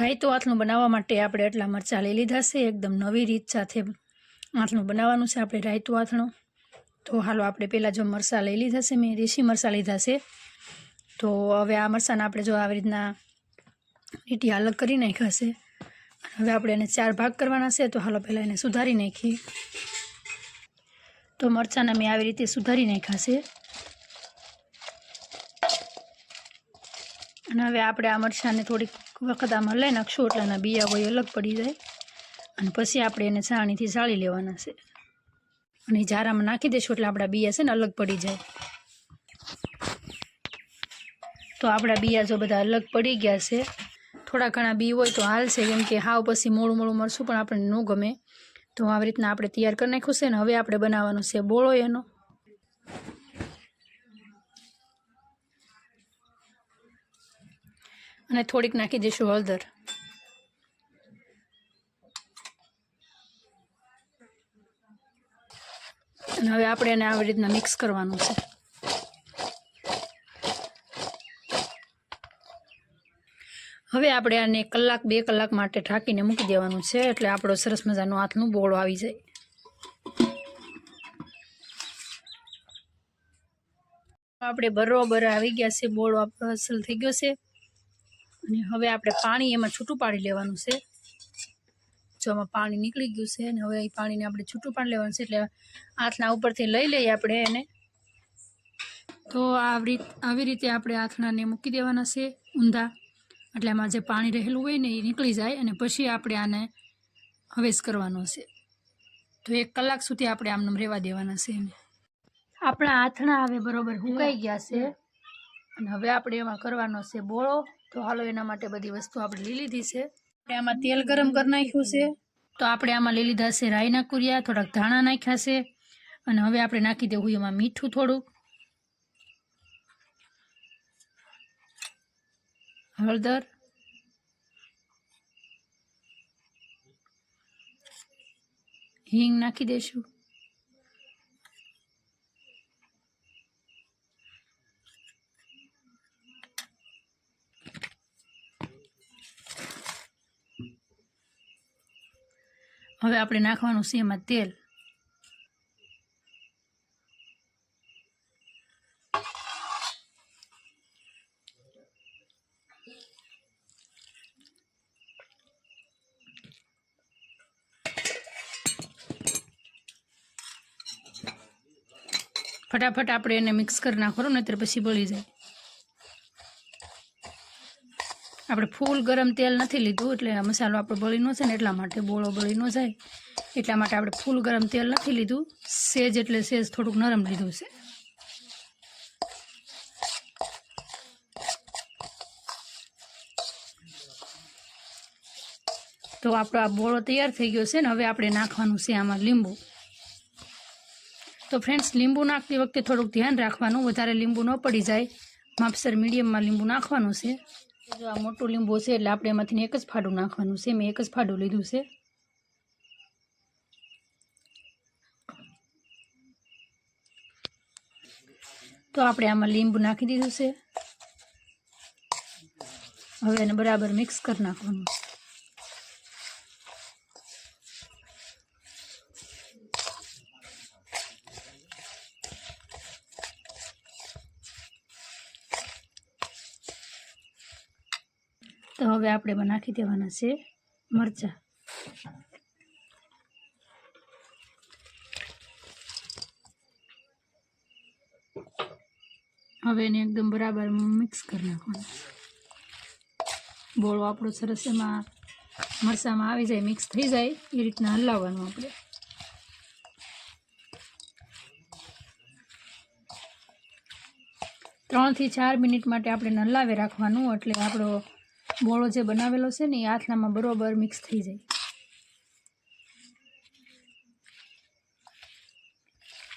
રાયતું આથલું બનાવવા માટે આપણે એટલા મરચાં લઈ લીધા છે. એકદમ નવી રીત સાથે આથલું બનાવવાનું છે આપણે રાયતું આથણું. તો હાલો આપણે પહેલાં જો મરચાં લઈ લીધા છે, મેં દેશી મરચાં લીધા છે. તો હવે આ મરચાંને આપણે જો આવી રીતના લીટી અલગ કરી નાખ્યા છે. હવે આપણે એને ચાર ભાગ કરવાના છે. તો હાલો પહેલાં એને સુધારી નાખીએ. તો મરચાંને મેં આવી રીતે સુધારી નાખ્યા છે. અને હવે આપણે આ મરચાંને થોડીક વખત આમાં લઈ નાખશું એટલે એના બિયા હોય અલગ પડી જાય. અને પછી આપણે એને છાણીથી સાળી લેવાના છે. અને જારામાં નાખી દઈશું એટલે આપણા બિયા છે ને અલગ પડી જાય. તો આપણા બિયા જો બધા અલગ પડી ગયા છે. થોડા ઘણા બી હોય તો હાલ છે કેમ કે હાવ પછી મોડું મોડું મરશું પણ આપણને ન ગમે. તો આવી રીતના આપણે તૈયાર કરી નાખ્યું છે ને હવે આપણે બનાવવાનું છે બોળો એનો. અને થોડીક નાખી દઈશું હળદર. અને હવે આપણે એને આવી રીતના મિક્સ કરવાનું છે. હવે આપણે આને કલાક, બે કલાક માટે ઢાંકીને મૂકી દેવાનું છે, એટલે આપણો સરસ મજાનો હાથનું બોળો આવી જાય. આપણે બરોબર આવી ગયા છે, બોળો આપણો અસલ થઈ ગયો છે. અને હવે આપણે પાણી એમાં છૂટું પાડી લેવાનું છે. જો આમાં પાણી નીકળી ગયું છે અને હવે એ પાણીને આપણે છૂટું પાડી લેવાનું છે એટલે આથણા ઉપરથી લઈ લઈએ આપણે એને. તો આવી આવી રીતે આપણે આથણાને મૂકી દેવાના છે ઊંધા. એટલે એમાં જે પાણી રહેલું હોય ને એ નીકળી જાય અને પછી આપણે આને હવેશ કરવાનો છે. તો એક કલાક સુધી આપણે આમને રહેવા દેવાના છે એને. આપણા આથણા હવે બરોબર સુકાઈ ગયા છે. અને હવે આપણે એમાં કરવાનો છે બોળો. તો હાલો એના માટે બધી વસ્તુ આપણે લઈ લીધી છે. આપણે આમાં તેલ ગરમ કરી નાખ્યું છે. તો આપણે આમાં લઈ લીધા છે રાઈના કુરિયા થોડાક ધાણા નાખ્યા છે. અને હવે આપણે નાખી દેવું એમાં મીઠું થોડુંક હળદર. હિંગ નાખી દઈશું હવે આપણે નાખવાનું છે એમાં તેલ. ફટાફટ આપણે એને મિક્સ કરી નાખવાનું, નહીતર પછી બળી જાય. આપણે ફૂલ ગરમ તેલ નથી લીધું એટલે મસાલો આપણો બળીનો છે ને એટલા માટે બોળો બળી ન જાય. એટલા માટે આપણે ફૂલ ગરમ તેલ નથી લીધું. સેજ એટલે સેજ થોડુંક નરમ લીધું છે. તો આપણો આ બોળો તૈયાર થઈ ગયો છે ને હવે આપણે નાખવાનું છે આમાં લીંબુ. તો ફ્રેન્ડ્સ, લીંબુ નાખતી વખતે થોડુંક ધ્યાન રાખવાનું. વધારે લીંબુ ન પડી જાય. માપસર મીડિયમમાં લીંબુ નાખવાનું છે. જો આ મોટું લીંબુ છે એટલે આપણે એમાંથી એક જ ફાડું નાખવાનું છે. મેં એક જ ફાડું લીધું છે. તો આપણે આમાં લીંબુ નાખી દીધું છે. હવે એને બરાબર મિક્સ કરી નાખવાનું છે. તો હવે આપણે એમાં નાખી દેવાના છે મરચાં. હવે એને એકદમ બરાબર મિક્સ કરી નાખવાનું. બોળો આપણો સરસ એમાં મરચાંમાં આવી જાય, મિક્સ થઈ જાય, એ રીતના હલાવવાનું આપણે. ત્રણથી ચાર મિનિટ માટે આપણે હલાવી રાખવાનું, એટલે આપણો બોળો જે બનાવેલો છે ને એ આથલામાં બરોબર મિક્સ થઈ જાય.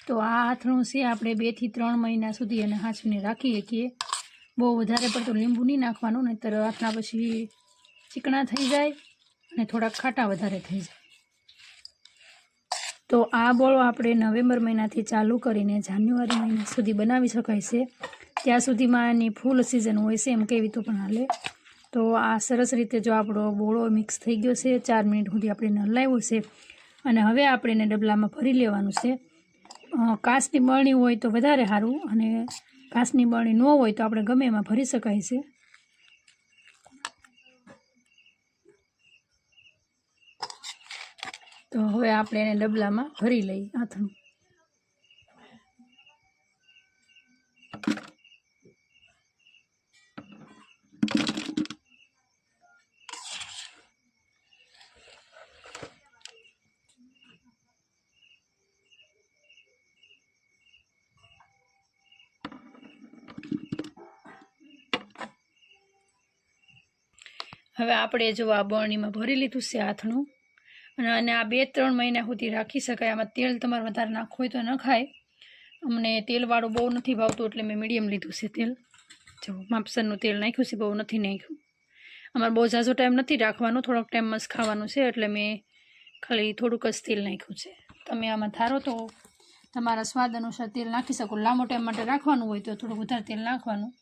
તો આ આથણું છે આપણે બેથી ત્રણ મહિના સુધી એને હાંચવીને રાખી શકીએ બહુ વધારે પડતું લીંબુ નહીં નાખવાનું, નહીંતર આથણા પછી ચીકણા થઈ જાય અને થોડાક ખાટા વધારે થઈ જાય. તો આ બોળો આપણે નવેમ્બર મહિનાથી ચાલુ કરીને જાન્યુઆરી મહિના સુધી બનાવી શકાય છે. ત્યાં સુધીમાં એની ફૂલ સિઝન હોય છે એમ કેવી તો પણ હાલે. તો આ સરસ રીતે જો આપણો બોળો મિક્સ થઈ ગયો છે, ચાર મિનિટ સુધી આપણે નલાવ્યો છે અને હવે આપણે એને ડબલામાં ભરી લેવાનું છે. કાચની બરણી હોય તો વધારે સારું અને કાચની બરણી ન હોય તો આપણે ગમે એમાં ભરી શકાય છે. તો હવે આપણે એને ડબલામાં ભરી લઈએ આથણું હવે આપણે જો આ બરણીમાં ભરી લીધું છે હાથનું અને અને આ બે ત્રણ મહિના સુધી રાખી શકાય. આમાં તેલ તમારે વધારે નાખવું હોય તો ન ખાય. અમને તેલવાળું બહુ નથી ભાવતું, એટલે મેં મીડિયમ લીધું છે તેલ. જો, માપસરનું તેલ નાખ્યું છે, બહુ નથી નાખ્યું. અમારે બહુ ઝાઝો ટાઈમ નથી રાખવાનો, થોડોક ટાઈમ મસ્ત ખાવાનું છે, એટલે મેં ખાલી થોડુંક જ તેલ નાખ્યું છે. તમે આમાં ધારો તો તમારા સ્વાદ અનુસાર તેલ નાખી શકો. લાંબો ટાઈમ માટે રાખવાનું હોય તો થોડું વધારે તેલ નાખવાનું.